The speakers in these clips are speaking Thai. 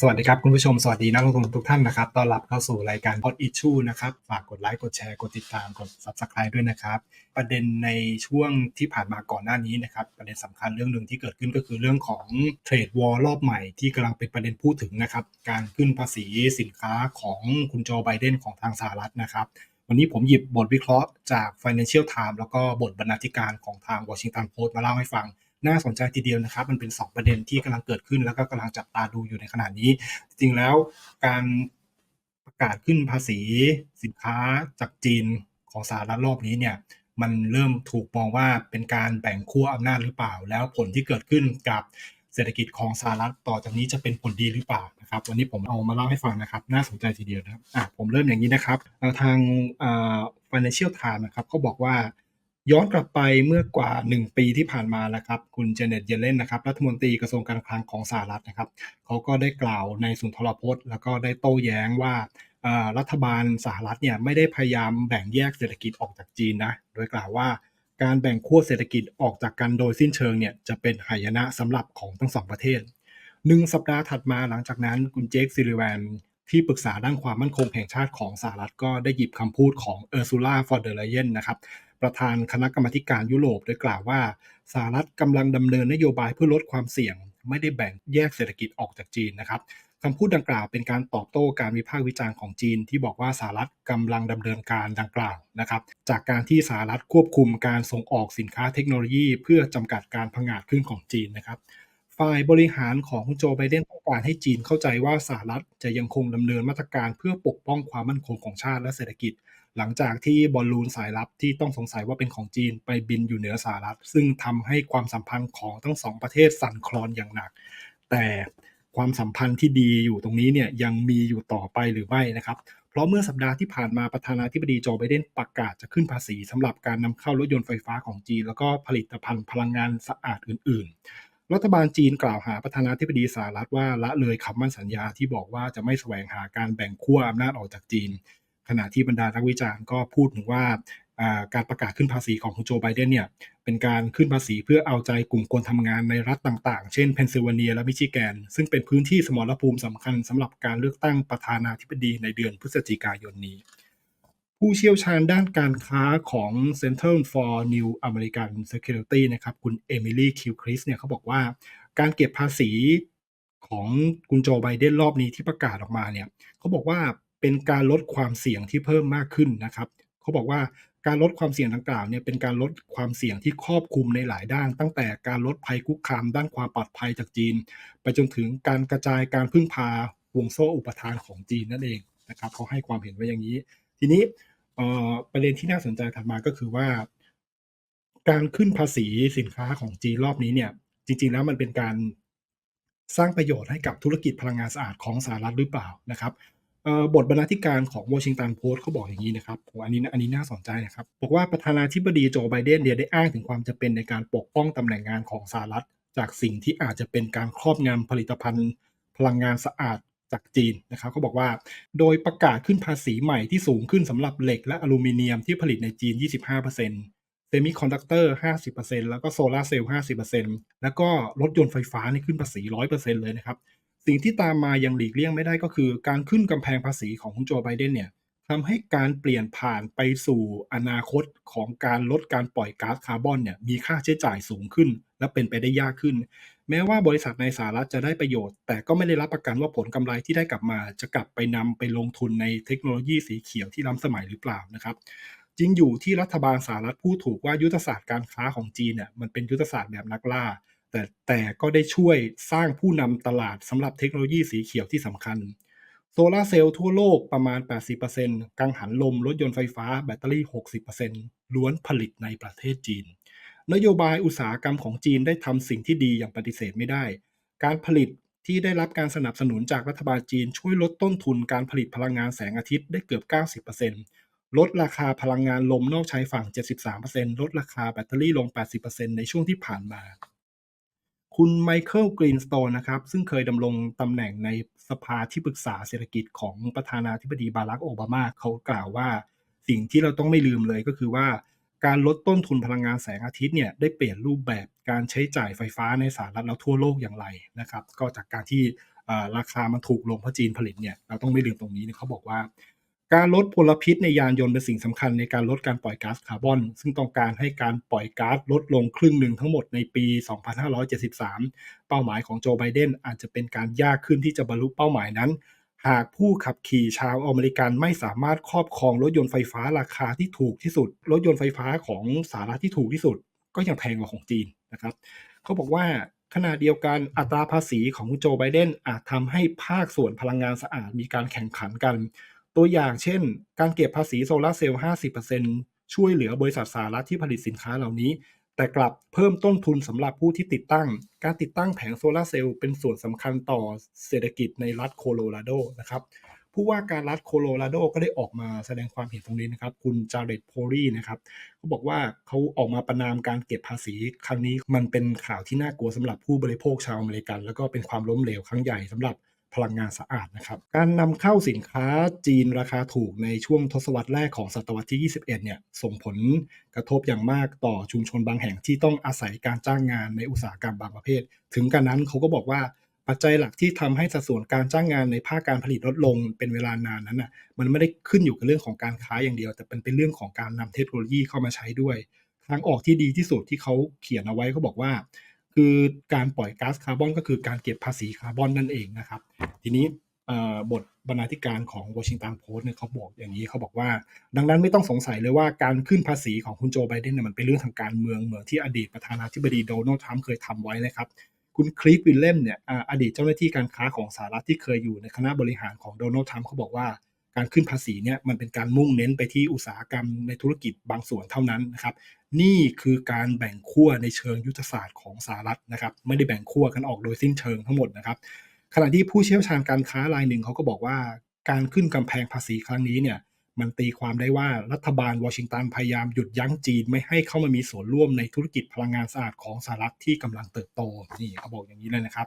สวัสดีครับ คุณผู้ชม สวัสดีนักลงทุนทุกท่านนะครับต้อนรับเข้าสู่รายการ Hot Issue นะครับ ฝากกดไลค์กดแชร์กดติดตามกด Subscribe ด้วยนะครับ ประเด็นในช่วงที่ผ่านมาก่อนหน้านี้นะครับ ประเด็นสำคัญเรื่องหนึ่งที่เกิดขึ้นก็คือเรื่องของเทรดวอลรอบใหม่ที่กำลังเป็นประเด็นพูดถึงนะครับ การขึ้นภาษีสินค้าของคุณโจไบเดนของทางสหรัฐนะครับวันนี้ผมหยิบบทวิเคราะห์จาก Financial Times แล้วก็บทบรรณาธิการของทาง Washington Post มาเล่าให้ฟัง น่าสนใจทีเดียวนะครับ มันเป็น 2 ประเด็นที่กำลังเกิดขึ้น แล้วก็กำลังจับตาดูอยู่ในขณะนี้ จริงแล้วการประกาศขึ้นภาษีสินค้าจากจีนของสหรัฐรอบนี้เนี่ยมันเริ่มถูกมองว่าเป็นการแบ่งขั้วอำนาจหรือเปล่า แล้วผลที่เกิดขึ้นกับเศรษฐกิจของสหรัฐต่อจากนี้จะเป็นผลดีหรือเปล่านะครับ วันนี้ผมเอามาเล่าให้ฟังนะครับ น่าสนใจทีเดียวนะครับอะผมเริ่มอย่างนี้นะครับทาง Financial Times นะครับเขาบอกว่า ย้อนกลับไปเมื่อกว่า 1 ปีที่ผ่านมาแล้วครับ คุณเจเน็ตเยเลนนะครับรัฐมนตรีกระทรวงการคลังของสหรัฐนะครับเขาก็ได้กล่าวในสุนทรพจน์ แล้วก็ได้โต้แย้งว่ารัฐบาลสหรัฐเนี่ยไม่ได้พยายามแบ่งแยกเศรษฐกิจออกจากจีนนะโดยกล่าวว่าการแบ่งขั้วเศรษฐกิจออกจากกันโดยสิ้นเชิงเนี่ยจะเป็นหายนะสำหรับของทั้งสองประเทศหนึ่งสัปดาห์ถัดมาหลังจากนั้นคุณเจคซิลิแวนที่ปรึกษาด้านความมั่นคงแห่งชาติของสหรัฐก็ได้หยิบคำพูดของเออร์ซูล่าฟอร์เดอร์ไลเยนนะครับ ประธานคณะกรรมาการยุโรป โดยกล่าวว่าสหรัฐกำลังดำเนินนโยบายเพื่อลดความเสี่ยง ไม่ได้แบ่งแยกเศรษฐกิจออกจากจีนนะครับคำพูดดังกล่าวเป็นการตอบโต้การวิพากษ์วิจารณ์ของจีน ที่บอกว่าสหรัฐกำลังดำเนินการดังกล่าวนะครับ จากการที่สหรัฐควบคุมการส่งออกสินค้าเทคโนโลยี เพื่อจำกัดการผงาดขึ้นของจีนนะครับฝ่ายบริหารของโจไบเดนต้องการให้จีนเข้าใจว่าสหรัฐจะยังคงดำเนินมาตรการเพื่อปกป้องความมั่นคงของชาติและเศรษฐกิจ หลังจากที่บอลลูนสายลับที่ต้องสงสัยว่าเป็นของจีนไปบินอยู่เหนือสหรัฐ ซึ่งทำให้ความสัมพันธ์ของทั้งสองประเทศสั่นคลอนอย่างหนัก แต่ความสัมพันธ์ที่ดีอยู่ตรงนี้เนี่ยยังมีอยู่ต่อไปหรือไม่นะครับ เพราะเมื่อสัปดาห์ที่ผ่านมาประธานาธิบดีโจไบเดนประกาศจะขึ้นภาษีสำหรับการนำเข้ารถยนต์ไฟฟ้าของจีน แล้วก็ผลิตภัณฑ์พลังงานสะอาดอื่น ๆ รัฐบาลจีนกล่าวหาประธานาธิบดีสหรัฐว่าละเลยคำมั่นสัญญาที่บอกว่าจะไม่แสวงหาการแบ่งขั้วอำนาจออกจากจีน ขณะที่บรรดานักวิจารณ์ก็พูดถึงว่าการประกาศขึ้นภาษีของคุณโจไบเดนเนี่ยเป็นการขึ้นภาษีเพื่อเอาใจกลุ่มคนทำงานในรัฐต่างๆ เช่นเพนซิลเวเนียและมิชิแกน ซึ่งเป็นพื้นที่สมรภูมิสำคัญสำหรับการเลือกตั้งประธานาธิบดีในเดือนพฤศจิกายนนี้ ผู้เชี่ยวชาญด้านการค้าของ Center for New American Security นะครับคุณเอมิลี่คิวคริสเนี่ยเขาบอกว่าการเก็บภาษีของคุณโจไบเดนรอบนี้ที่ประกาศออกมาเนี่ยเขาบอกว่า เป็นการลดความเสี่ยงที่เพิ่มมากขึ้นนะครับเขาบอกว่าการลดความเสี่ยงดังกล่าวเนี่ยเป็นการลดความเสี่ยงที่ครอบคลุมในหลายด้าน ตั้งแต่การลดภัยคุกคามด้านความปลอดภัยจากจีน ไปจนถึงการกระจายการพึ่งพาวงโซ่อุปทานของจีนนั่นเองนะครับเขาให้ความเห็นไว้อย่างนี้ ทีนี้ประเด็นที่น่าสนใจถัดมาก็คือว่า การขึ้นภาษีสินค้าของจีนรอบนี้เนี่ย จริง ๆ แล้วมันเป็นการสร้างประโยชน์ให้กับธุรกิจพลังงานสะอาดของสหรัฐหรือเปล่านะครับ บทบรรณาธิการของ Washington Post เขาบอกอย่างนี้นะครับโอ้อันนี้อันนี้น่าสนใจนะครับ บอกว่าประธานาธิบดีโจไบเดนเนี่ยได้อ้างถึงความจำเป็นในการปกป้องตำแหน่งงานของสหรัฐ จากสิ่งที่อาจจะเป็นการครอบงำผลิตภัณฑ์ พลังงานสะอาดจากจีนนะครับเขาบอกว่า โดยประกาศขึ้นภาษีใหม่ที่สูงขึ้นสำหรับเหล็กและอลูมิเนียมที่ผลิตในจีน 25%เซมิคอนดักเตอร์ 50%แล้วก็โซลาร์เซลล์ 50%แล้วก็รถยนต์ไฟฟ้านี่ขึ้นภาษี 100%เลยนะครับ สิ่งที่ตามมายังหลีกเลี่ยงไม่ได้ก็คือ การขึ้นกำแพงภาษีของคุณโจไบเดนเนี่ยทำให้การเปลี่ยนผ่านไปสู่อนาคตของการลดการปล่อยก๊าซคาร์บอนเนี่ยมีค่าใช้จ่ายสูงขึ้น และเป็นไปได้ยากขึ้น แม้ว่าบริษัทในสหรัฐจะได้ประโยชน์ แต่ก็ไม่ได้รับประกันว่าผลกำไรที่ได้กลับมา จะกลับไปนำไปลงทุนในเทคโนโลยีสีเขียวที่ล้ำสมัยหรือเปล่านะครับจริงอยู่ที่รัฐบาลสหรัฐพูดถูกว่ายุทธศาสตร์การค้าของจีนเนี่ยมันเป็นยุทธศาสตร์แบบนักล่า แต่แต่ก็ได้ช่วยสร้างผู้นำตลาดสำหรับเทคโนโลยีสีเขียวที่สำคัญ โซลาร์เซลล์ทั่วโลกประมาณ 80%กังหันลมรถยนต์ไฟฟ้าแบตเตอรี่ 60%ล้วนผลิตในประเทศจีน นโยบายอุตสาหกรรมของจีนได้ทำสิ่งที่ดีอย่างปฏิเสธไม่ได้ การผลิตที่ได้รับการสนับสนุนจากรัฐบาลจีนช่วยลดต้นทุนการผลิตพลังงานแสงอาทิตย์ได้เกือบ 90%ลดราคาพลังงานลมนอกชายฝั่ง 73%ลดราคาแบตเตอรี่ลง 80%ในช่วงที่ผ่านมา คุณไมเคิลกรีนสโตนนะครับซึ่งเคยดำรงตำแหน่งในสภาที่ปรึกษาเศรษฐกิจของประธานาธิบดีบารักโอบามาเขากล่าวว่า สิ่งที่เราต้องไม่ลืมเลยก็คือว่าการลดต้นทุนพลังงานแสงอาทิตย์เนี่ยได้เปลี่ยนรูปแบบการใช้จ่ายไฟฟ้าในสหรัฐแล้วทั่วโลกอย่างไรนะครับ ก็จากการที่ราคามันถูกลงเพราะจีนผลิตเนี่ยเราต้องไม่ลืมตรงนี้เขาบอกว่า การลดมลพิษในยานยนต์เป็นสิ่งสำคัญในการลดการปล่อยก๊าซคาร์บอน ซึ่งต้องการให้การปล่อยก๊าซลดลงครึ่งหนึ่งทั้งหมดในปี 2573 เป้าหมายของโจไบเดนอาจจะเป็นการยากขึ้นที่จะบรรลุเป้าหมายนั้น หากผู้ขับขี่ชาวอเมริกันไม่สามารถครอบครองรถยนต์ไฟฟ้าราคาที่ถูกที่สุด รถยนต์ไฟฟ้าของสหรัฐที่ถูกที่สุด ก็ยังแพงกว่าของจีนนะครับ เขาบอกว่าขณะเดียวกันอัตราภาษีของโจไบเดนอาจทำให้ภาคส่วนพลังงานสะอาดมีการแข่งขันกัน ตัวอย่างเช่น การเก็บภาษีโซลาร์เซลล์50%ช่วยเหลือบริษัทสหรัฐที่ผลิตสินค้าเหล่านี้ แต่กลับเพิ่มต้นทุนสำหรับผู้ที่ติดตั้ง การติดตั้งแผงโซลาร์เซลล์เป็นส่วนสำคัญต่อเศรษฐกิจในรัฐโคโลราโดนะครับผู้ว่าการรัฐโคโลราโดก็ได้ออกมาแสดงความเห็นตรงนี้นะครับ คุณจาเรตโพรีนะครับเขาบอกว่าเขาออกมาประนามการเก็บภาษีครั้งนี้มันเป็นข่าวที่น่ากลัวสำหรับผู้บริโภคชาวอเมริกัน แล้วก็เป็นความล้มเหลวครั้งใหญ่สำหรับ พลังงานสะอาดนะครับ การนำเข้าสินค้าจีนราคาถูกในช่วงทศวรรษแรกของศตวรรษที่ 21 เนี่ยส่งผลกระทบอย่างมากต่อชุมชนบางแห่งที่ต้องอาศัยการจ้างงานในอุตสาหกรรมบางประเภท ถึงกันนั้นเขาก็บอกว่าปัจจัยหลักที่ทำให้สัดส่วนการจ้างงานในภาคการผลิตลดลงเป็นเวลานานนั้นน่ะมันไม่ได้ขึ้นอยู่กับเรื่องของการค้าอย่างเดียว แต่เป็นเป็นเรื่องของการนำเทคโนโลยีเข้ามาใช้ด้วย ทางออกที่ดีที่สุดที่เขาเขียนเอาไว้เขาบอกว่า คือการปล่อยก๊าซคาร์บอนก็คือการเก็บภาษีคาร์บอนนั่นเองนะครับ ทีนี้บทบรรณาธิการของวอชิงตันโพสต์เนี่ยเขาบอกอย่างนี้เขาบอกว่า ดังนั้นไม่ต้องสงสัยเลยว่าการขึ้นภาษีของคุณโจไบเดนเนี่ยมันเป็นเรื่องทางการเมืองเหมือนที่อดีตประธานาธิบดีโดนัลด์ทรัมป์เคยทำไว้นะครับคุณคลีฟวิลเลมเนี่ยอดีตเจ้าหน้าที่การค้าของสหรัฐที่เคยอยู่ในคณะบริหารของโดนัลด์ทรัมป์เขาบอกว่าการขึ้นภาษีเนี่ยมันเป็นการมุ่งเน้นไปที่อุตสาหกรรมในธุรกิจบางส่วนเท่านั้นนะครับ นี่คือการแบ่งขั้วในเชิงยุทธศาสตร์ของสหรัฐนะครับ ไม่ได้แบ่งขั้วกันออกโดยสิ้นเชิงทั้งหมดนะครับ ขณะที่ผู้เชี่ยวชาญการค้ารายหนึ่งเขาก็บอกว่าการขึ้นกำแพงภาษีครั้งนี้เนี่ยมันตีความได้ว่ารัฐบาลวอชิงตันพยายามหยุดยั้งจีนไม่ให้เข้ามามีส่วนร่วมในธุรกิจพลังงานสะอาดของสหรัฐที่กำลังเติบโตนี่เขาบอกอย่างนี้เลยนะครับ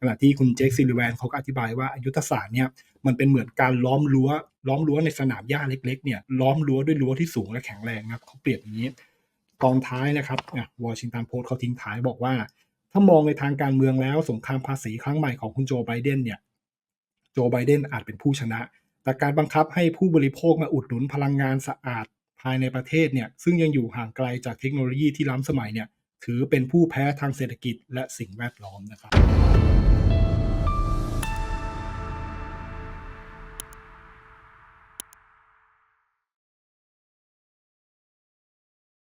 ขณะที่คุณเจคซิลิแวนเขาก็อธิบายว่ายุทธศาสตร์เนี่ยมันเป็นเหมือนการล้อมรั้วล้อมรั้วในสนามหญ้าเล็กๆเนี่ยล้อมรั้วด้วยรั้วที่สูงและแข็งแรงนะเขาเปรียบอย่างนี้ ตอนท้ายนะครับวอชิงตันโพสต์เขาทิ้งท้ายบอกว่า ถ้ามองในทางการเมืองแล้วสงครามภาษีครั้งใหม่ของคุณโจไบเดนเนี่ยโจไบเดนอาจเป็นผู้ชนะ แต่การบังคับให้ผู้บริโภคมาอุดหนุนพลังงานสะอาดภายในประเทศเนี่ยซึ่งยังอยู่ห่างไกลจากเทคโนโลยีที่ล้ำสมัยเนี่ยถือเป็นผู้แพ้ทางเศรษฐกิจและสิ่งแวดล้อมนะครับ